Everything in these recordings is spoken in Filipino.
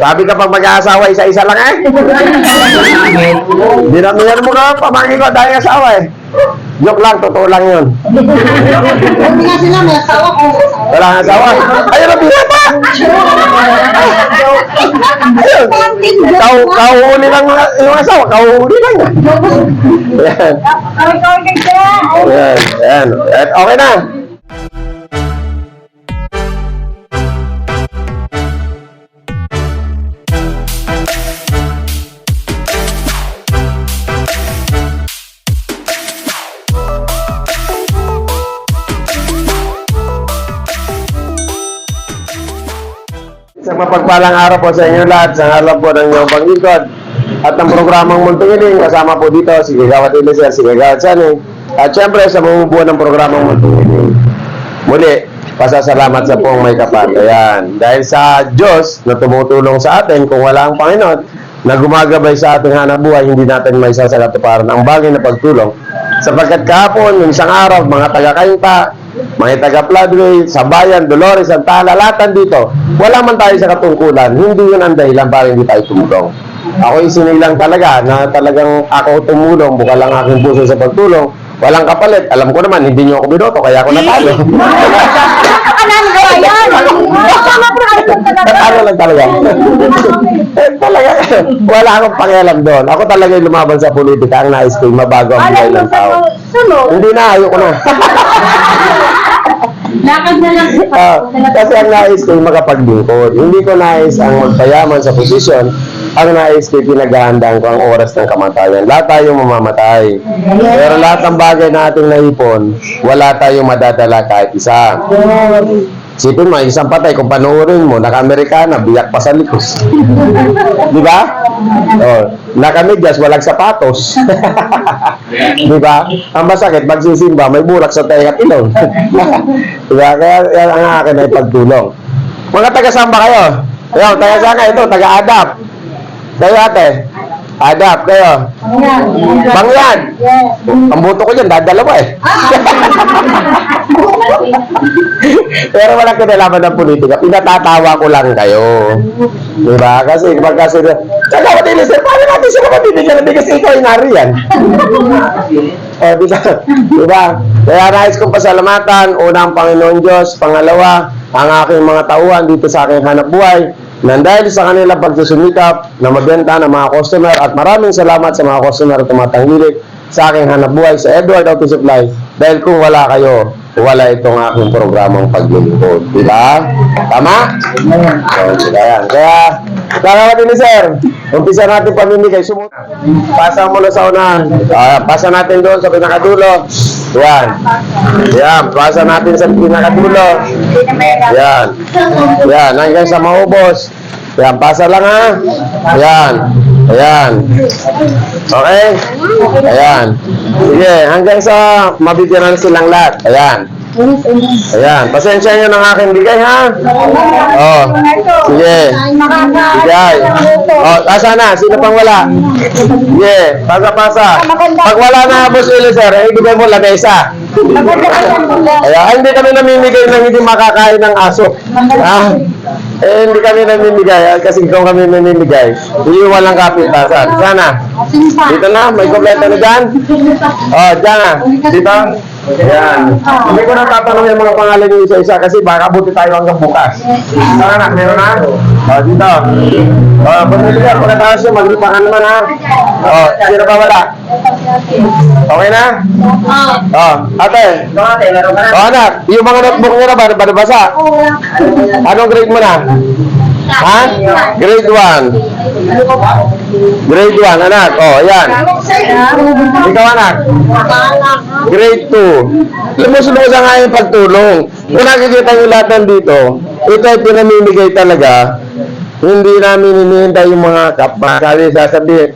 Sabi ka pag mag-aasawa, isa-isa lang eh. Dinamihan mo ka, pamangkin ko dahil asawa eh. Joke lang, totoo lang yun. Hindi nga sila may asawa ko. Wala kang asawa. Ayun ang binata! Ayun. Kau, kauhuli lang yung asawa, kauhuli lang. Yan, yan. Yan, Okay na. Isang mapagpalang araw po sa inyo lahat sa ngalan po ng inyong panglikod at ng programang Multungiling kasama po dito si Gagawat Elisa, si Gagawat Sani at syempre sa bumubuo ng programang Multungiling. Muli, pasasalamat sa pong may kapat. Ayan. Dahil sa Diyos na tumutulong sa atin kung wala ang Panginoon na gumagabay sa ating hanap buhay, hindi natin may sasagatuparan ang bagay na pagtulong. Sapagkat kahapon, isang araw, mga taga-kainta, mga taga Floodway, sa bayan, Dolores, Santana, lahat dito. Wala man tayo sa katungkulan, hindi yun ang dahilan para hindi tayo tumulong. Ako isinilang talaga na talagang ako tumulong, buka lang aking puso sa pagtulong. Walang kapalit. Alam ko naman, hindi niyo ako binoto, kaya ako natalo. Kanan ko yan. Natalo lang talaga. eh, talaga, wala akong pakialam doon. Ako talaga yung lumaban sa politika, ang nais ko yung mabago ang buhay ng tao. Hindi na, ayoko na. Lakad na lang. Ah, kasi ang nais ko makapaglingkod. Hindi ko nais ang magpayaman sa posisyon. Ang nais ko pinaghahandaan ko ang oras ng kamatayan. Lahat tayong mamamatay. Pero lahat ng bagay na ating naipon, wala tayong madadala kahit isa. Sipin mo, isang patay, kung panoorin mo, naka-Amerikana, biyak pa sa likos. Di ba? Oh, naka-medyas, walang sapatos. Di ba? Ang masakit, magsisimba, may burak sa tayo at ilong. Di ba? Kaya yan ang akin ay pagtulong. Mga taga-samba kayo? Ayun, taga-saan ka? Ito, taga-adap. Kayo ate? Adap, kayo? Bangyan! Ang buto ko dyan, dadalawa eh. Pero walang kinalaman ng politika. Pinatatawa ko lang kayo. Di ba? Kasi pagka sila, Tsaka kapatid, sir, paano natin sila mabibigyan ng bigas ikaw ay nariyan? eh, di ba? Di ba? Kaya nais kong pasalamatan, una ang Panginoon Diyos, pangalawa, ang aking mga tauhan dito sa aking hanap buhay, nang dahil sa kanilang pagsusumikap na mabenta ng mga customer at maraming salamat sa mga customer na tumatanggilik sa aking hanap buhay sa Edward Auto Supply dahil kung wala kayo, wala itong aking programang paglilingkod. Di ba? Tama? So, kaya, kaya, salamat din sir. Umpisa natin pamimigay. Sumunod. Pasa mo na sa unahan. Ah, pasa natin doon sa pinakadulo. Yan. Yan. Pasa natin sa pinakadulo. Yan. Yan. Hanggang sa maubos. Yan. Pasa lang ha. Yan. Ayan. Okay? Ayan. Sige. Hanggang sa mabigyan na silang lahat. Ayan. Ayan. Pasensya nyo ng aking bigay ha. Oh. Sige. Bigay. Oh, asa na? Sino pang wala? Sige. Pasa, pasa. Pag wala na, Boss Eliezer, eh, ibigay mo lamesa. Kaya hindi kami namimigay ng hindi makakain ng aso. Ha? Eh, hindi kami namimigay ah, kasi kung kami namimigay, iiwan lang kapitasan. Sana. Dito na, may kompleto na dyan. Oh, dyan na. Dito. Ayan. Hindi ko na tatanong yung mga pangalan yung isa-isa kasi baka buti tayo hanggang bukas. Sana na, meron na. Oh, dito. Oh, pumili ka, pagkatapos yung maglipakan naman ha. Oh, sino pa wala? Okay na? Oh, ate. Oh, anak, yung mga notebook nyo na ba, ba nabasa? Anong grade mo na? Ha? Grade 1. Grade 1, anak. Oh, ayan. Ikaw, anak. Grade 2. Lumusulusa nga yung pagtulong. Kung nakikita nyo lahat nandito, ito ay pinamimigay talaga. Hindi namin hinihintay yung mga kapakali sasabihin.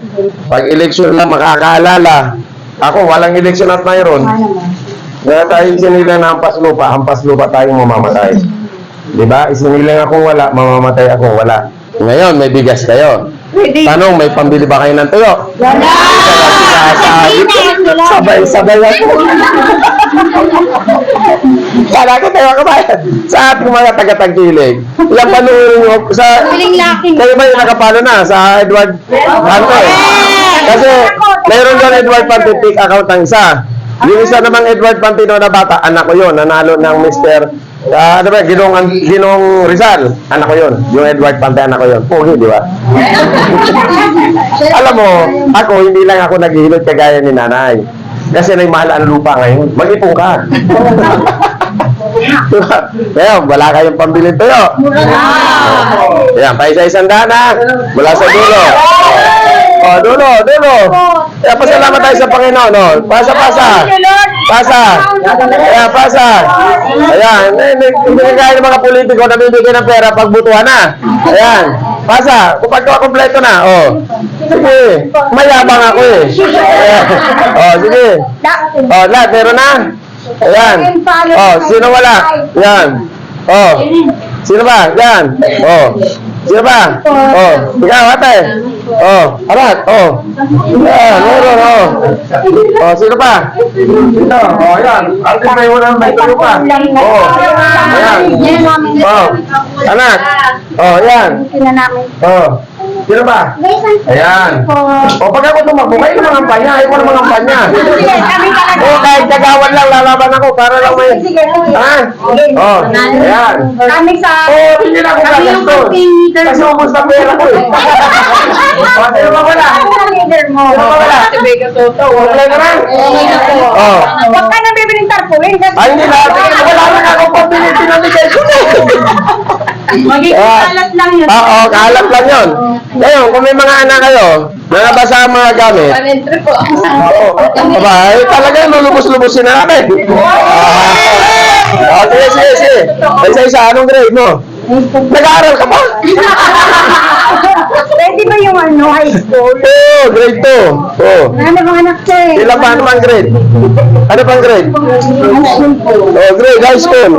Pag eleksyon lang makakaalala. Ako, walang eleksyon at mayroon. Kaya tayo sinilang na hampas lupa, hampas lupa tayong mamamatay. Di ba? Isinilang akong wala, mamamatay akong wala. Ngayon, may bigas kayo. Tanong, may pambili ba kayo ng tuyo? Wala! Sabay, sabay ako. Kala ko tayo kabayan. Sa ating mga taga-tagkilig. Yung panurin nyo sa... Kayo ba yung nakapalo na sa Edward Pante? Kasi mayroon doon Edward Pante pick account ang isa. Yung isa namang Edward Pantino na bata, anak ko yun, nanalo ng Mr. Ah, ano ba, Ginong, Ginong Rizal. Anak ko yun. Yung Edward Pante, anak ko yun. Pogi, di ba? Alam mo, ako, hindi lang ako naghihilot kagaya ni nanay. Kasi may mahal ang lupa ngayon. Mag-ipong ka. diba? Kaya, wala kayong pambili tayo. Yan, pa isa-isang daan ha. Mula sa dulo. Oh, dulo, dulo. Kaya pasalamat tayo sa Panginoon. No? Pasa, pasa. Pasa. Ayan, pasa. Ayan, kaya ng mga politiko na bibigyan ng pera pag butuhan na. Ayan, pasa. Kung pagka kompleto na, oh. Sige, mayabang ako eh. Ayan. Oh, sige. Oh, lahat, meron na. Ayan. Oh, sino wala? Yan. Oh. Sino ba? Yan. Oh. Sino ba? Oh. Ikaw, ate. Oh. Arat. Oh. Yan. Meron. Oh. Oh, sino pa? Sino? Oh, yan. Ate, may unang may tulo pa. Oh. Ayan. Oh. Anak. Oh, yan. Oh. Sino ba? Ayan. O pag ako tumakbo, kayo naman ang panya. Ayaw ko naman ang panya. Oo, kahit kagawan lang, lalaban ako para lang may... Ha? Oh, ayan. Kami sa... Oo, hindi na ako Kami yung gagastos. Kasi ubus na pera ko eh. O, sino ba wala? Sino ba wala? Ka na? Oh. Huwag ka na bibiling tarpulin. kasi- Ay, hindi na. Wala na ako pabili. Pinamigay ko na. Magiging kalat lang yun. Oo, kalat lang yun. Ngayon, kung may mga anak kayo, na nabasa ang mga gamit, Oo. Aba, eh, talaga lulubos-lubosin na natin. Ah, sige, sige, sige. Isa-isa, anong grade mo? Nag-aaral ka pa? Pwede ba yung ano, high school? Oo, grade 2. Oo. Ano bang anak ko eh? Ilan pa naman grade? Ano pang grade? Oh, grade, high school.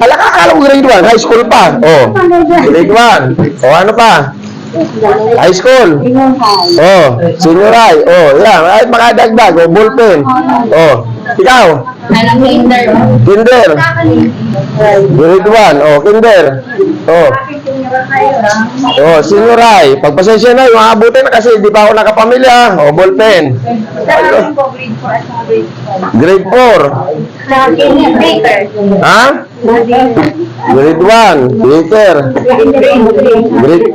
Hala ka, akala ko grade 1, high school pa. Oh, grade 1. Oh, ano pa? High school. Oh, senior high. Oh, yan. Ay, makadagdag. Oh, ballpen. Oh, ikaw. Kinder. Grade 1. Oh, kinder. Oh. Oh, senior high. Pagpasensya na, yung abutin na kasi di pa ako nakapamilya. Oh, ballpen. Grade 4. Ha? Grade 1. Theater. Grade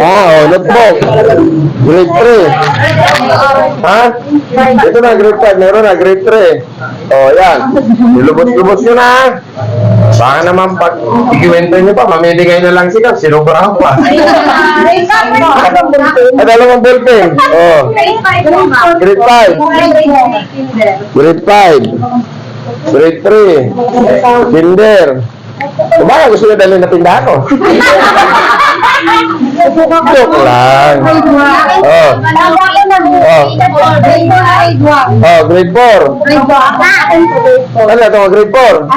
Oh, notebook. Grade 3. Ha? Ito na, grade 5. Meron na, grade 3. Oh, yan. Nilubot-lubot nyo na. Baka naman pag ikiwento nyo pa, mamimigay na lang siya. Sinubrahan pa. Ay, dalawang ballpen. Oh, grade 5. Grade 5. Grade 3. Kinder. Kumbaga, gusto nyo dalhin na tindahan ko. Joke lang. Oh. Oh, grade 4. Ano ito, grade 4?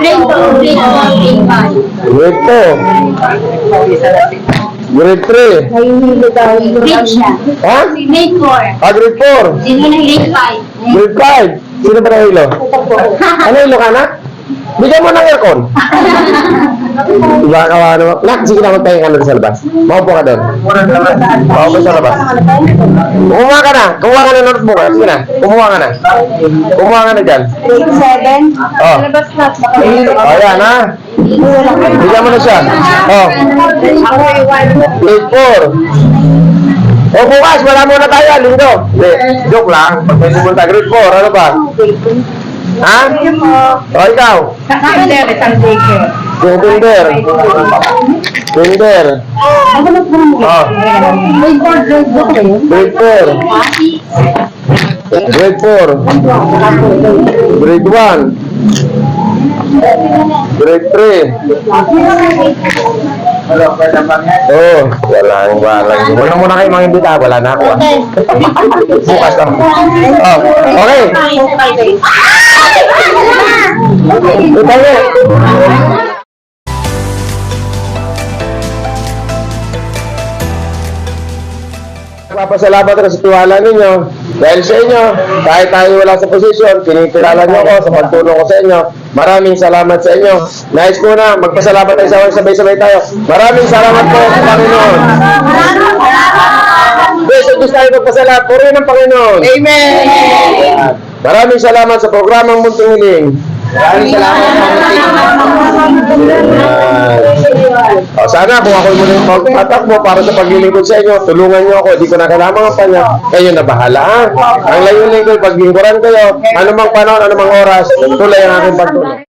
Grade 2. Grade 3. Ha? Ah, grade 4. Grade 5. Sino ba nahilo? Ano hilo ka na? Bigyan mo ng aircon. Diba kawa naman? Nak, sige na magpahinga ka na sa labas. Maupo ka doon. Maupo sa labas. Kumuha ka na. Kumuha ka na ng notebook. Sige na. Kumuha ka na. Kumuha ka na dyan. Oh. Oh, yan ha. Bigyan mo na siya. Oh. Grade 4. O bukas, wala muna tayo, linggo. Hindi, joke lang. Pag may pumunta, grade 4, ano ba? Ha? O, ikaw? Yung Tinder. Tinder. Oh. Grade 4. Grade 4. Grade 1. Grade 3. Oh, walang walang. Wala muna kayo mga imbita, wala na ako. ah. Bukas lang. Oh, okay. Ito na. Papasalamat rin sa tiwala ninyo. Dahil sa inyo, kahit tayo wala sa posisyon, kinikilala niyo ako sa pagtulong ko sa inyo. Maraming salamat sa inyo. Nais ko na, magpasalamat tayo sa mga sabay-sabay tayo. Maraming salamat po sa Panginoon. Sa Diyos tayo magpasalamat. Purihin ng Panginoon. Amen. Maraming salamat sa programang Munting Hiling. Maraming salamat O, sana kung ako muna yung pagpatakbo para sa paglilingkod sa inyo, tulungan niyo ako, di ko na kailangan mga panya. Kayo na bahala, ha? Ang layunin ko, paglingkuran kayo, anumang panahon, anumang oras, tuloy ang aking pagtulong.